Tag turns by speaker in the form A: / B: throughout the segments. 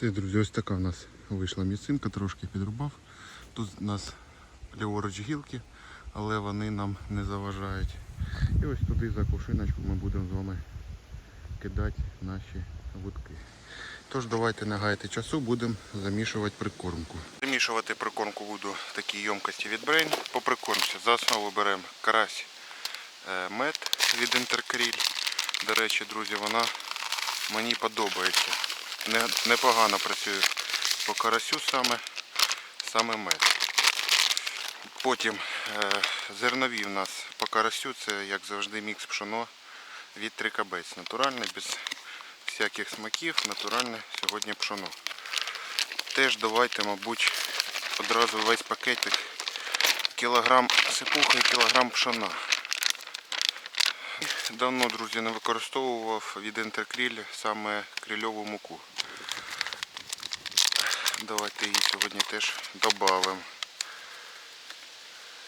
A: Це, друзі, ось така в нас вийшла місцинка, трошки підрубав. Тут у нас ліворуч гілки, але вони нам не заважають. І ось туди за кувшиночку ми будемо з вами кидати наші вудки. Тож давайте не гаяти часу, будемо замішувати прикормку. Замішувати прикормку буду в такій ємкості від Brain. По прикормці за основу беремо карась е, мед від Інтеркріль. До речі, друзі, вона мені подобається. Не- Непогано працює по карасю саме, саме мед. Потім е, зернові в нас по карасю, це як завжди мікс пшоно від трикабець. Натуральне, без всяких смаків, натуральне сьогодні пшоно. Теж давайте, мабуть, одразу весь пакетик кілограм сипухи і кілограм пшона. Давно, друзі, не використовував від інтеркріль саме крильову муку. Давайте її сьогодні теж додамо.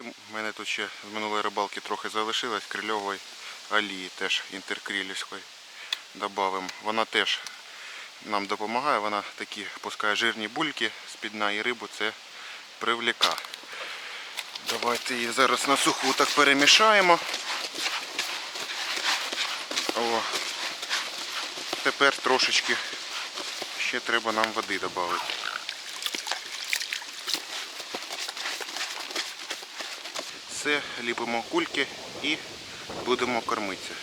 A: У мене тут ще з минулої рибалки трохи залишилось крильової олії, теж інтеркрілівської. Добавимо. Вона теж нам допомагає, вона такі пускає жирні бульки з-під дна і рибу це привліка. Давайте її зараз на суху так перемішаємо. О, тепер трошечки ще треба нам води додати. Все, ліпимо кульки і будемо кормитися.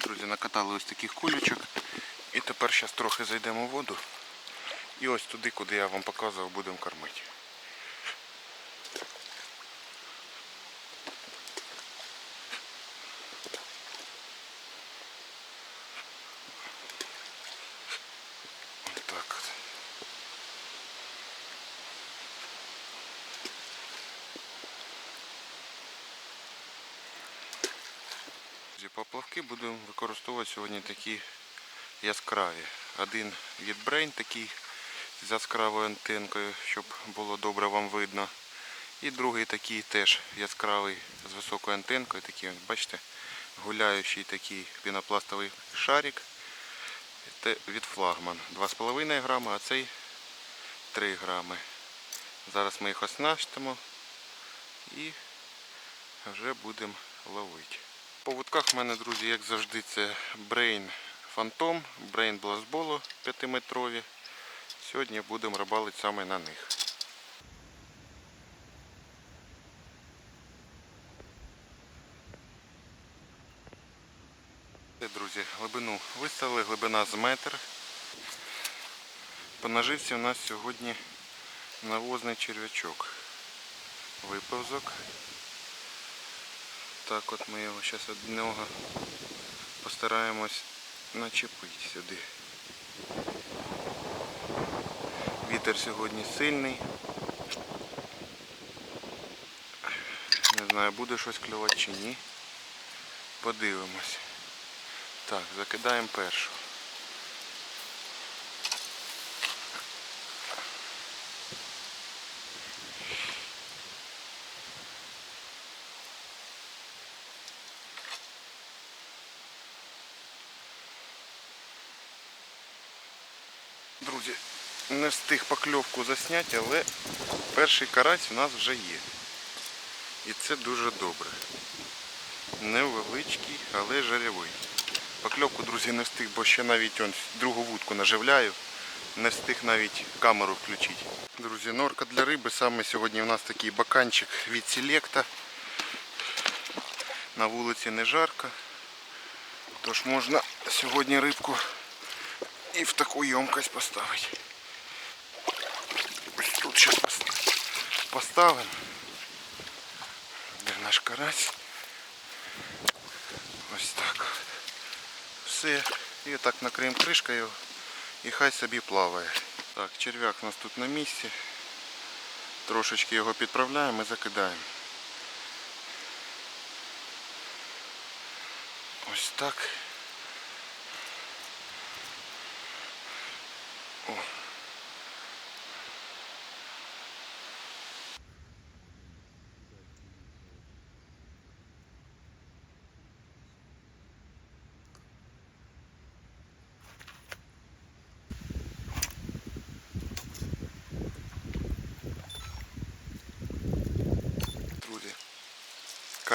A: Друзі, накатали ось таких кулечок. І тепер зараз трохи зайдемо в воду. І ось туди, куди я вам показував, будемо кормити. Ось так от. Друзі, Поплавки будемо використовувати сьогодні такі яскраві. Один від Brain такий з яскравою антенкою, щоб було добре вам видно. І другий такий теж яскравий з високою антенкою. Такий, бачите, гуляючий такий пінопластовий шарик. Це від флагман. 2,5 грами, а цей 3 грами. Зараз ми їх оснастимо і вже будемо ловити. По вудках в мене, друзі, як завжди, це Brain Phantom, Brain Blastball 5-метрові. Сьогодні будемо рибалити саме на них. Друзі, глибину виставили, глибина з метр. По наживці у нас сьогодні навозний черв'ячок. Виповзок. Так от ми його зараз одного постараємось начепити сюди. Вітер сьогодні сильний. Не знаю, буде щось клювати чи ні. Подивимось. Так, закидаємо першу. Друзі, не встиг покльовку засняти, але перший карась у нас вже є. І це дуже добре. Невеличкий, але жаревий. Покльовку, друзі, не встиг, бо ще навіть он, другу вудку наживляю. Не встиг навіть камеру включити. Друзі, норка для риби. Саме сьогодні у нас такий баканчик від селекта. На вулиці не жарко. Тож можна сьогодні рибку і в таку ємкость поставити. Ось тут зараз поставимо. Де наш карась? Ось так. Все. І так накриємо кришкою і хай собі плаває. Так, черв'як у нас тут на місці. Трошечки його підправляємо і закидаємо. Ось так. О.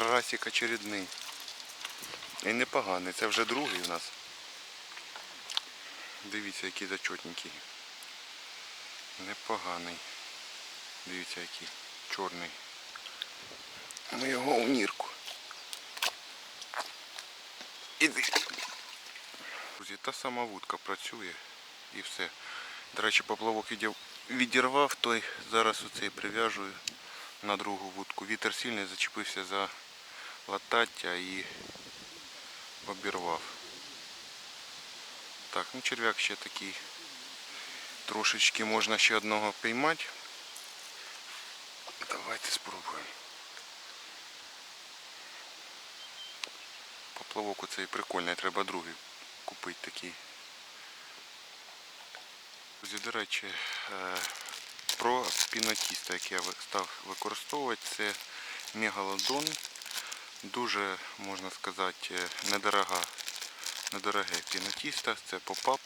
A: Карасик очередний. І непоганий, це вже другий у нас. Дивіться, який зачотненький. Непоганий. Дивіться, який чорний. Ми його у нірку. Іди. Друзі, та сама вудка працює і все. До речі, поплавок відірвав, той зараз оцей прив'яжую на другу вудку. Вітер сильний зачепився за латаття і обірвав. Так, ну черв'як ще такий. Трошечки можна ще одного піймати. Давайте спробуємо. Поплавок оцей прикольний, треба другий купити такий. Друзі, До речі, е, про пінотіста, яке я став використовувати, це мегалодон. Дуже, можна сказати, е, недорога, недороге пінотісто, це поп-ап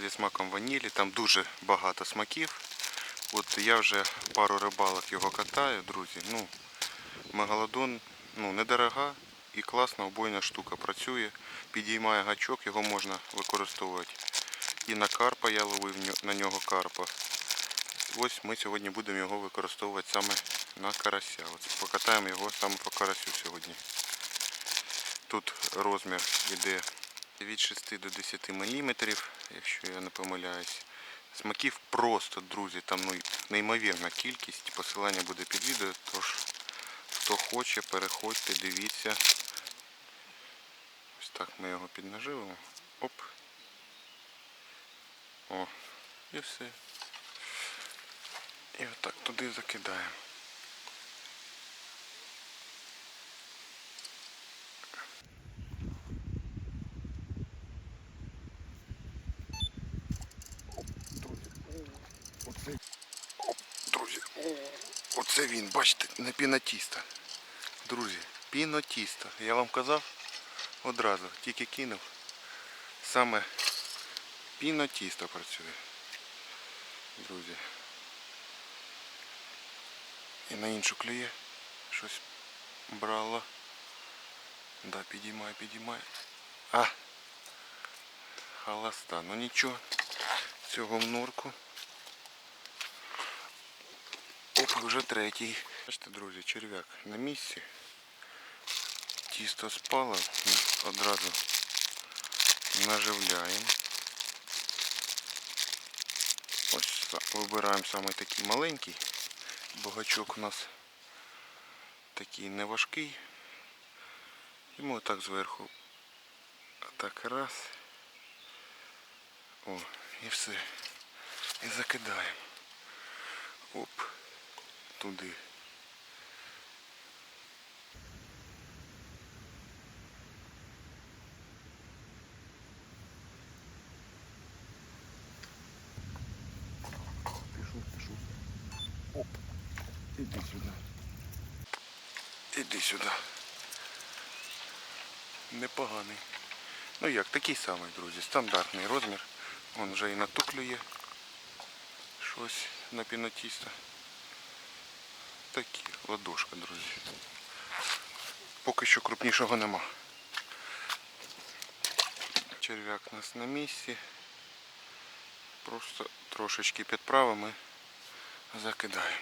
A: зі смаком ванілі, там дуже багато смаків. От я вже пару рибалок його катаю, друзі. Ну, мегалодон ну, недорога і класна обойна штука. Працює, підіймає гачок, його можна використовувати. І на карпа я ловив на нього карпа. Ось ми сьогодні будемо його використовувати саме на карася. От покатаємо його саме по карасю сьогодні. Тут розмір йде від 6 до 10 мм, якщо я не помиляюсь. Смаків просто, друзі, там ну, неймовірна кількість. Посилання буде під відео, тож хто хоче, переходьте, дивіться. Ось так ми його піднаживимо. Оп. О, і все. І отак туди закидаємо. Оп, друзі, оце він, бачите, не пінотіста. Друзі, пінотіста. Я вам казав одразу, тільки кинув. Саме пінотіста працює. Друзі. І на іншу клює. Щось брало. Да, підіймає, підіймає. А! Халаста. Ну нічого. Цього в норку. Оп, вже третій. Бачите, друзі, черв'як на місці. Тісто спало, одразу наживляємо. Ось вибираємо саме такий маленький. Богачок у нас такий неважкий. І ми отак зверху. Так раз. О, і все. І закидаємо. Оп. Туди. Пішов, пішов. Оп. Іди сюди. Іди сюди. Непоганий. Ну як, такий самий, друзі, стандартний розмір. Вон вже і натуклює щось на пінотіста. Такі, ладошка, друзі. Поки що крупнішого нема. Черв'як у нас на місці. Просто трошечки підправимо закидаємо.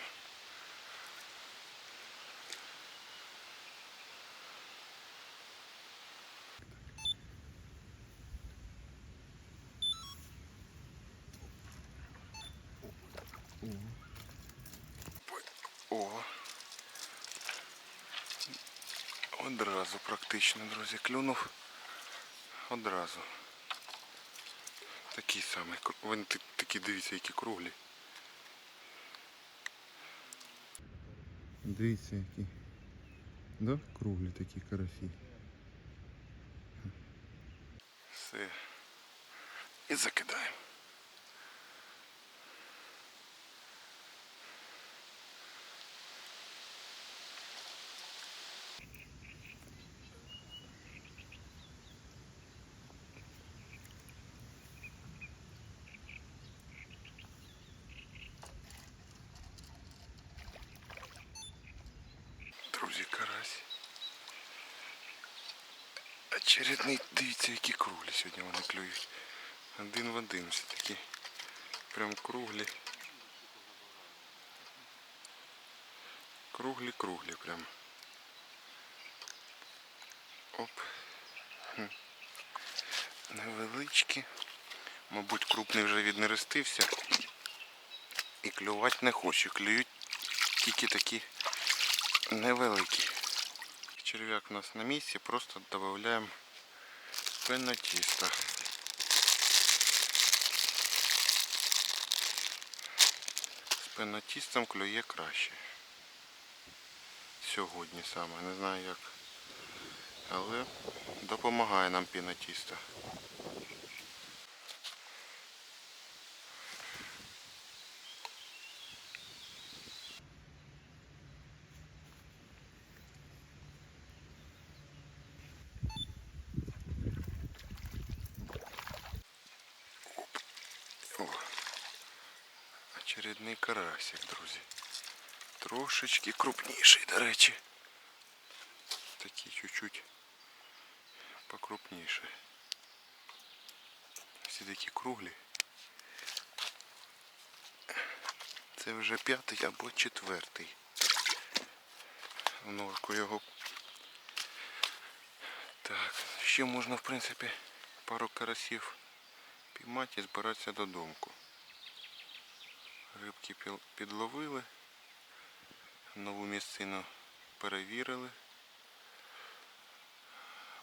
A: О. Одразу практично, друзі, клюнув. Одразу. Такий самий. Вони такі, дивіться, які круглі. Дивіться, які. Да? Круглі такі карасі. Все. І закидаємо. Друзі, карась. Очередний, дивіться, які круглі сьогодні вони клюють. Один в один всі такі. Прям круглі. Круглі, круглі прям. Оп. Невеличкі. Мабуть, крупний вже віднерестився. І клювати не хоче. Клюють тільки такі невеликі. Черв'як у нас на місці, просто додаємо пенатіста. З пенатістом клює краще. Сьогодні саме, не знаю як. Але допомагає нам пінатіста. О, очередний карасик, друзі. Трошечки крупніший, до речі. Такий чуть-чуть покрупніше. Всі такі круглі. Це вже п'ятий або четвертий. В ножку його. Так, ще можна в принципі пару карасів піймати і збиратися додому. Рибки піл- підловили, нову місцину перевірили.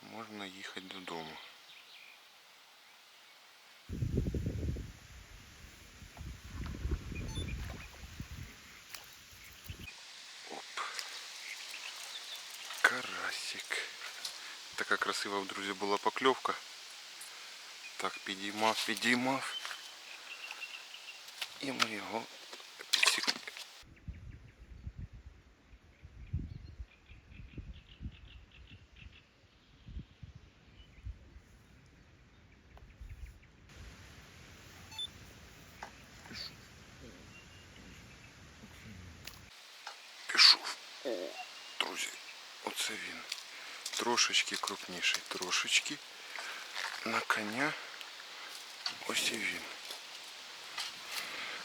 A: Можна їхати додому. Оп. Карасик. Така красива, друзі, була покльовка. Так, підіймав, підіймав. І ми його підсікли. Пішов. О, друзі, оце він. Трошечки крупніший, трошечки. На коня. Ось і він.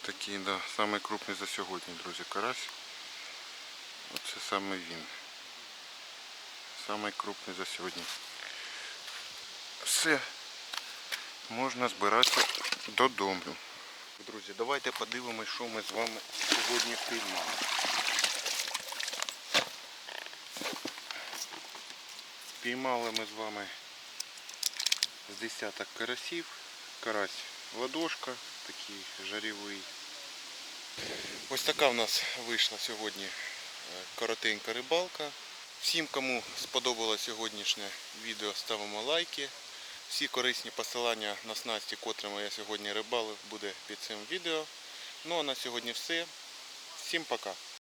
A: Такий, да, самий крупний за сьогодні, друзі, карась. Оце саме він. Самий крупний за сьогодні. Все. Можна збиратися додому. Друзі, давайте подивимось, що ми з вами сьогодні піймали. Піймали ми з вами з десяток карасів. Карась ладошка, такий жарівий. Ось така в нас вийшла сьогодні е, коротенька рибалка. Всім, кому сподобалось сьогоднішнє відео, ставимо лайки. Всі корисні посилання на снасті, котрими я сьогодні рибалив, буде під цим відео. Ну а на сьогодні все. Всім пока.